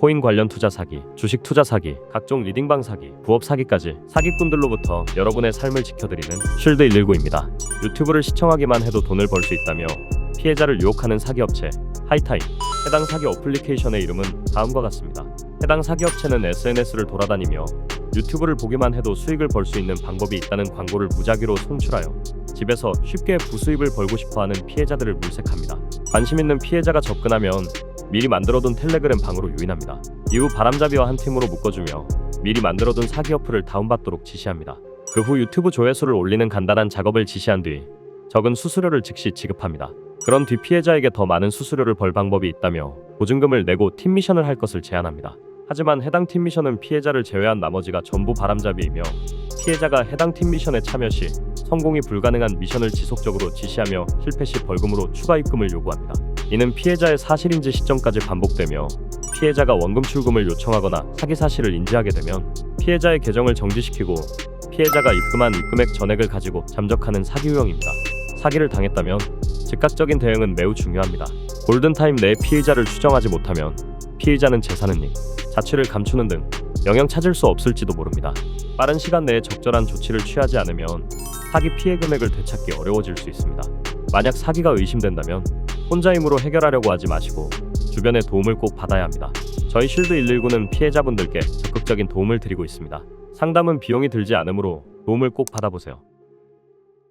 코인 관련 투자 사기, 주식 투자 사기, 각종 리딩방 사기, 부업 사기까지 사기꾼들로부터 여러분의 삶을 지켜드리는 쉴드 119입니다. 유튜브를 시청하기만 해도 돈을 벌 수 있다며 피해자를 유혹하는 사기 업체 하이타임. 해당 사기 어플리케이션의 이름은 다음과 같습니다. 해당 사기 업체는 SNS를 돌아다니며 유튜브를 보기만 해도 수익을 벌 수 있는 방법이 있다는 광고를 무작위로 송출하여 집에서 쉽게 부수입을 벌고 싶어하는 피해자들을 물색합니다. 관심 있는 피해자가 접근하면 미리 만들어둔 텔레그램 방으로 유인합니다. 이후 바람잡이와 한 팀으로 묶어주며 미리 만들어둔 사기 어플을 다운받도록 지시합니다. 그 후 유튜브 조회수를 올리는 간단한 작업을 지시한 뒤 적은 수수료를 즉시 지급합니다. 그런 뒤 피해자에게 더 많은 수수료를 벌 방법이 있다며 보증금을 내고 팀 미션을 할 것을 제안합니다. 하지만 해당 팀 미션은 피해자를 제외한 나머지가 전부 바람잡이이며 피해자가 해당 팀 미션에 참여 시 성공이 불가능한 미션을 지속적으로 지시하며 실패 시 벌금으로 추가 입금을 요구합니다. 이는 피해자의 사실인지 시점까지 반복되며 피해자가 원금 출금을 요청하거나 사기 사실을 인지하게 되면 피해자의 계정을 정지시키고 피해자가 입금한 입금액 전액을 가지고 잠적하는 사기 유형입니다. 사기를 당했다면 즉각적인 대응은 매우 중요합니다. 골든타임 내에 피해자를 추정하지 못하면 피해자는 재산은 익, 자취를 감추는 등 영영 찾을 수 없을지도 모릅니다. 빠른 시간 내에 적절한 조치를 취하지 않으면 사기 피해 금액을 되찾기 어려워질 수 있습니다. 만약 사기가 의심된다면 혼자 힘으로 해결하려고 하지 마시고 주변의 도움을 꼭 받아야 합니다. 저희 쉴드 119는 피해자분들께 적극적인 도움을 드리고 있습니다. 상담은 비용이 들지 않으므로 도움을 꼭 받아보세요.